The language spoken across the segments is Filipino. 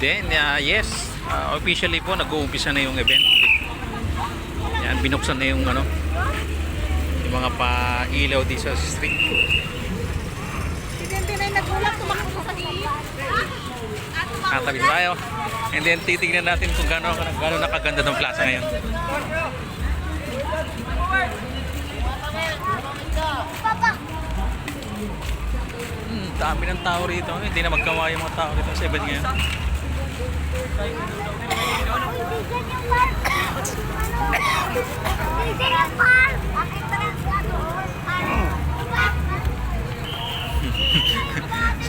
Then, uh, yes, uh, officially po, nag-uumpisa na yung event. Yan, binuksan na yung ano, yung mga pa-ilaw dito sa street. Hindi na. Tatabi tayo. And then, titignan natin kung gaano, gaano nakaganda ng plaza ngayon. Hmm, dami ng tao rito. Hindi na magkawa yung mga tao rito sa event ngayon.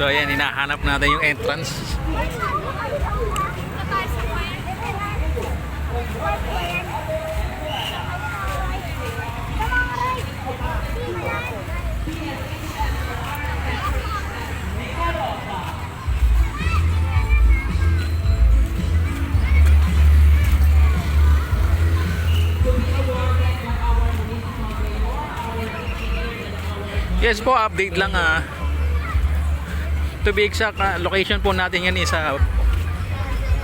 So, ayan, hinahanap natin yung entrance. Yes po, update lang ah. To be exact, ah, location po natin yan is sa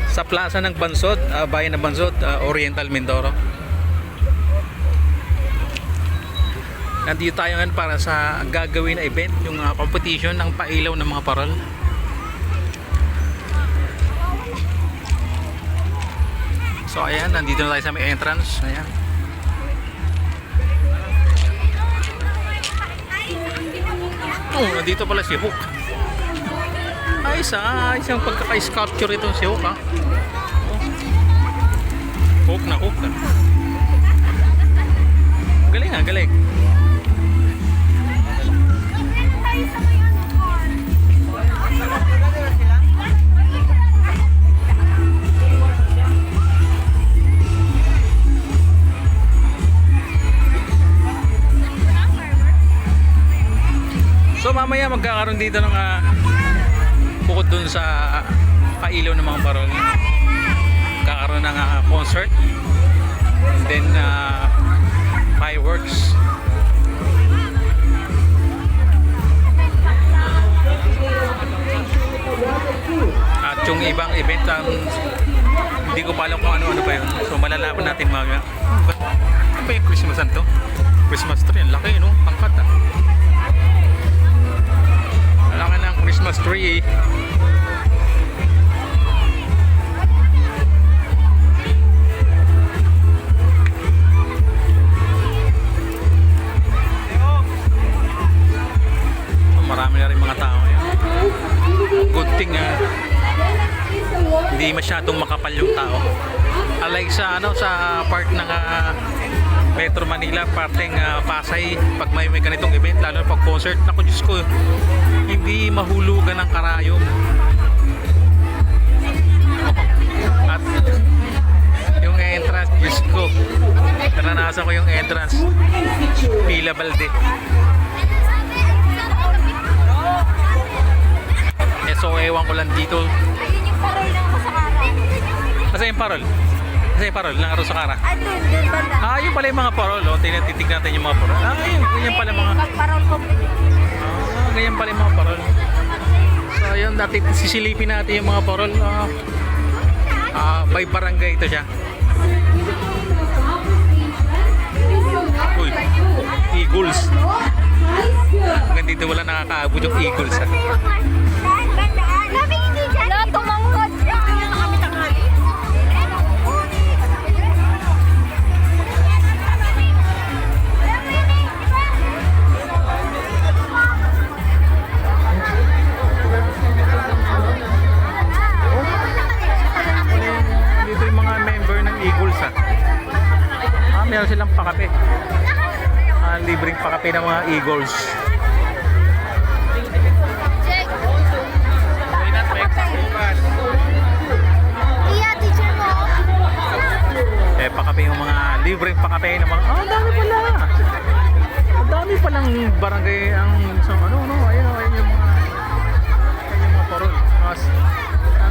sa plaza ng Bansod, ah, bayan ng Bansod, ah, Oriental Mindoro. Nandito tayo ngayon para sa gagawin na event, yung ah, competition ng pailaw ng mga parol. So ayan, nandito na tayo sa may entrance. Ayan. Oh, nandito pala si Hook. Ay, sa isang pagkaka-sculpture itong si Hook ha. Oh. Hook na hook na. Galing galing. Mamaya magkakaroon dito ng ah, bukod dun sa pailaw ng mga parol. Kakaroon ng ah, concert. And then ah, fireworks. At yung ibang event ang hindi ko pa alam kung ano-ano pa yun. So malalaman natin mamaya. Ano ba? Yung Christmas to? Christmas tree. Ang laki no? Pangkat ah. Christmas tree. So, marami na rin mga tao ngayon. Good thing ah, hindi masyadong makapal yung tao. Alike sa ano sa part ng ah, Metro Manila, parteng ah, Pasay, pag may, may ganitong event, lalo na pag concert, naku Diyos ko, hindi mahulugan ng karayom. At yung entrance, Diyos ko, naranasan ko yung entrance, Pila Balde. Eh, so ewan ko lang dito, Ayun yung parol. Kasi parol, parol, ng Arosakara. Ah, dun, dun, banda. Ah, yun pala yung mga parol, oh. Tinitignan natin yung mga parol. Ah, yun, ganyan pala yung mga, Pag-parol complete. ah, ganyan pala yung mga parol. So, yun, dati sisilipin natin yung mga parol. Ah, ah, by barangay ito siya. Uy, Eagles. Hanggang dito wala nakakaabot yung Eagles. Ah. Daan, libreng pakape ng mga Eagles. Eh, pakape yung mga libreng pakape ng mga, ah, ang dami pala. Ang dami palang barangay ang sa ano, no, ayun, oh, ayun yung mga, ayun yung mga parol. Mas,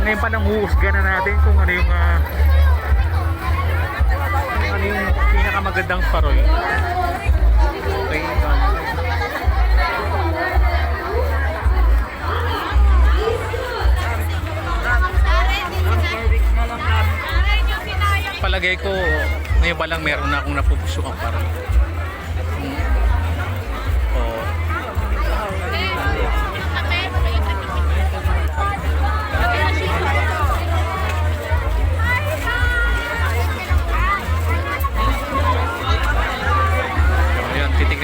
ngayon pa lang huhusga na natin kung ano yung, kung ano yung pinakamagandang parol palagay ko ngayon pa lang meron na akong napupusukan parang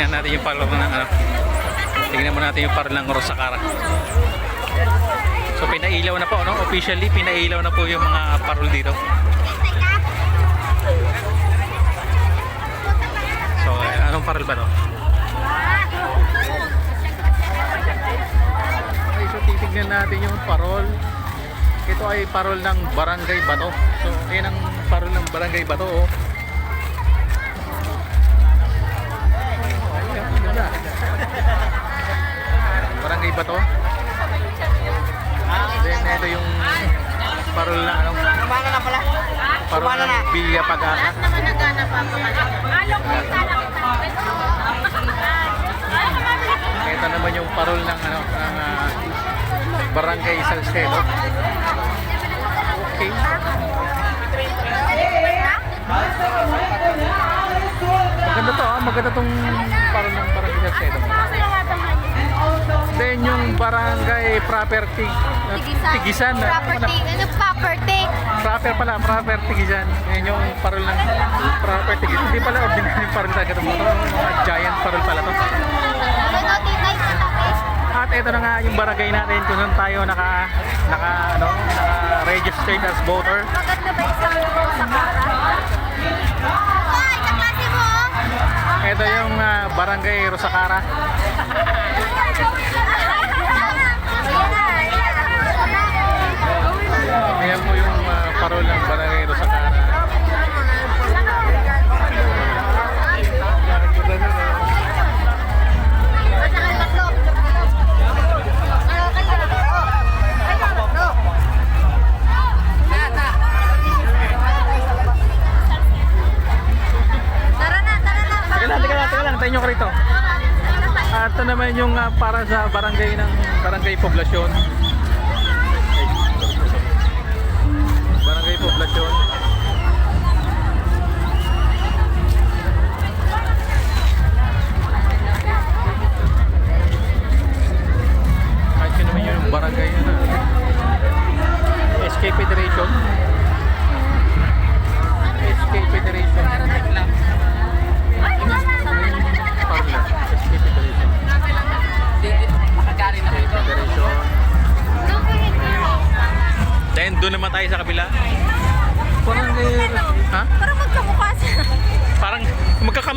yun, titignan natin yung parol ng ano. Tingnan mo natin yung parol ng Rosacara. So pinailaw na po, no? Officially, pinailaw na po yung mga parol dito. So, anong parol ba to? Okay, so titignan natin yung parol. Ito ay parol ng Barangay Bato. So, yan ang parol ng Barangay Bato. Oh. Barangay Bato. Then, ito yung parol na ano, Kumana na pala. parol Kumana na. ng Villa Pag-asa. naman nagana pa pa Alok mo sana Ito naman yung parol ng ano ng ah, Barangay Salcedo. Okay. Maganda to, ah. Maganda tong parol ng Barangay Salcedo. Then yung Barangay Property uh, Tigisan. ah. Property. Ano property? Proper pala, proper Tigisan. Yan yung parol ng proper Tigisan. Hindi pala ordinary parol talaga ito. Mga giant parol pala to. Ano? At ito na nga yung barangay natin kung saan tayo naka naka ano, naka registered as voter. Maganda ba isang barangay Rosacara. Ayan po yung ah, parol ng barangay Rosacara. Naman yung ah, para sa barangay ng barangay poblasyon.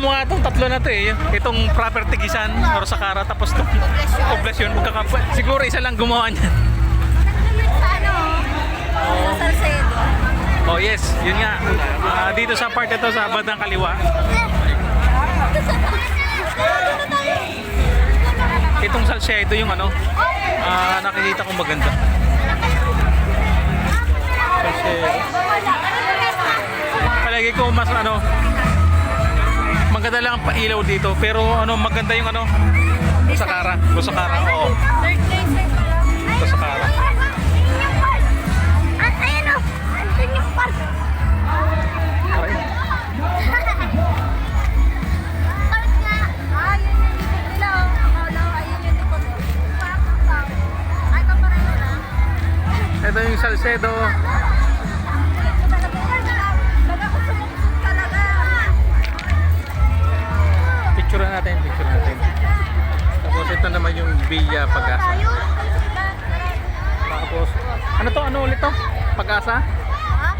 Magkakamukha itong tatlo na to eh. Itong proper tigisan or sakara tapos itong Poblasyon. poblasyon magkakamukha. Siguro isa lang gumawa niyan. Sa ano? Sa Salcedo. Oh yes, yun nga. Ah, dito sa part ito sa bandang kaliwa. Itong Salcedo yung ano, ah, nakikita kong maganda. Salcedo. Palagi ko mas ano, maganda lang ang pailaw dito. Pero ano, maganda yung ano, Rosakara. Rosakara, oo. Third place ay pala. Rosakara. Ayan o! Andun yung Villa Pag-asa. Tapos, ano to? Ano ulit to? Pag-asa? Ha?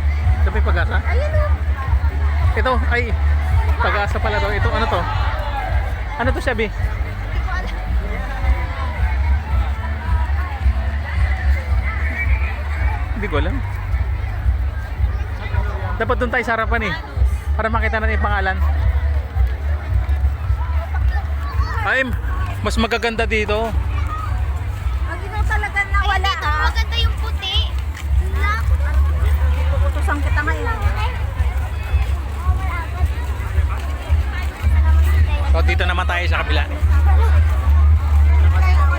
Ito yung Pag-asa? Ayun o! Ito, ay, Pag-asa pala to. Ito, ano to? Ano to, Shelby? Hindi ko alam. Dapat doon tayo sa harapan eh. Para makita natin yung pangalan. Ay, mas magaganda dito. Ang ikaw talaga nawala ha? Maganda yung puti. Puputusan kita ngayon. So, dito naman tayo sa kabila. Wala dito.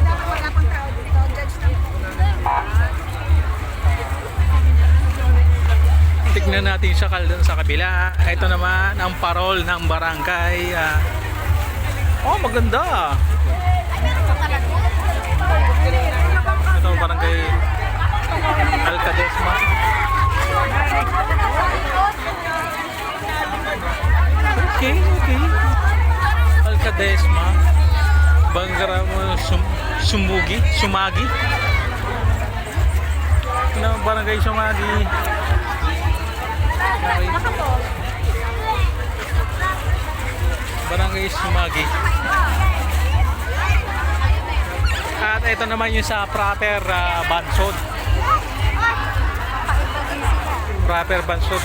Na. Tignan tingnan natin sa, kal- sa kabila. Ito naman ang parol ng barangay. ah. oh, maganda. Sum, sumugi, sumagi. Ang barangay sumagi. Barangay Sumagi. At ito naman yung sa Prater uh, Bansod. Prater Bansod.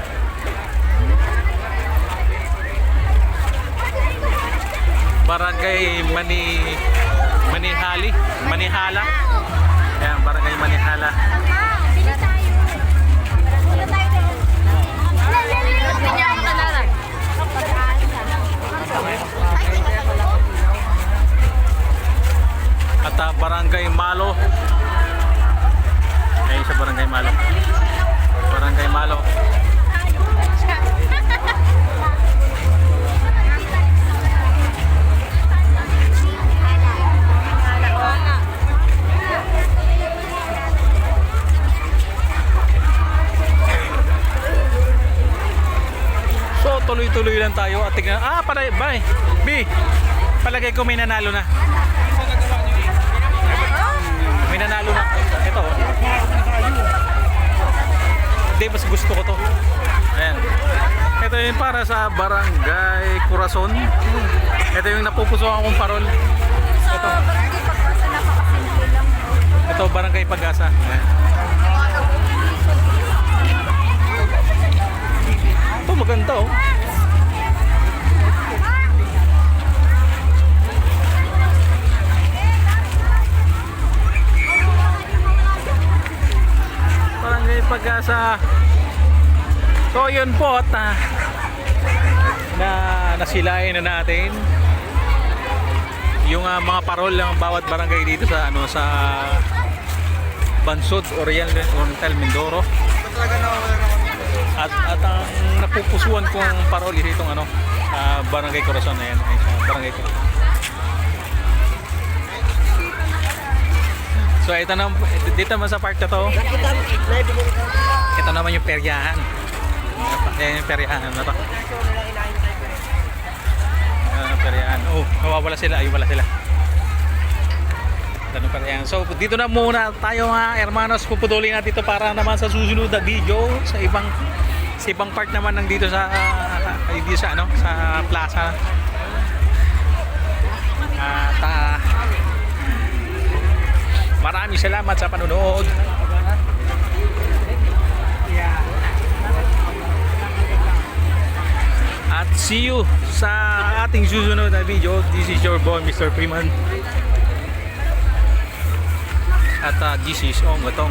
Barangay Mani Manihali, Manihala. Ayan, Barangay Manihala. At ah, Barangay Malo. Ayun sa Barangay Malo. Barangay Malo. Tayo at tignan. Ah, para bye. B. Palagay ko may nanalo na. May nanalo na. Ito. Hindi, mas gusto ko to. Ayan. Ito yung para sa Barangay Corazon. Ito yung napupusuan kong parol. Lang. Ito, Barangay Pag-asa. Ayan. Ito, maganda oh. Barangay Pag-asa. So, yun po at ah, na nasilayan na natin yung ah, mga parol ng bawat barangay dito sa ano sa Bansod, Oriental, Oriental Mindoro. At at ang napupusuan kong parol is itong ano ah, Barangay Corazon na yan, ay, sa Barangay Corazon. So ito na dito naman sa part na to. Ito naman yung peryahan. Yan yung peryahan na to. Ah, peryahan. Oh, nawawala sila. Ayun wala sila. Tanong peryahan. So, dito na muna tayo mga hermanos. Puputulin natin ito para naman sa susunod na video sa ibang sa ibang part naman ng dito sa uh, dito sa ano sa plaza. At ah, maraming salamat sa panonood. At see you sa ating susunod na video. This is your boy, Mr. Freeman. At uh, this is Ong Gatong.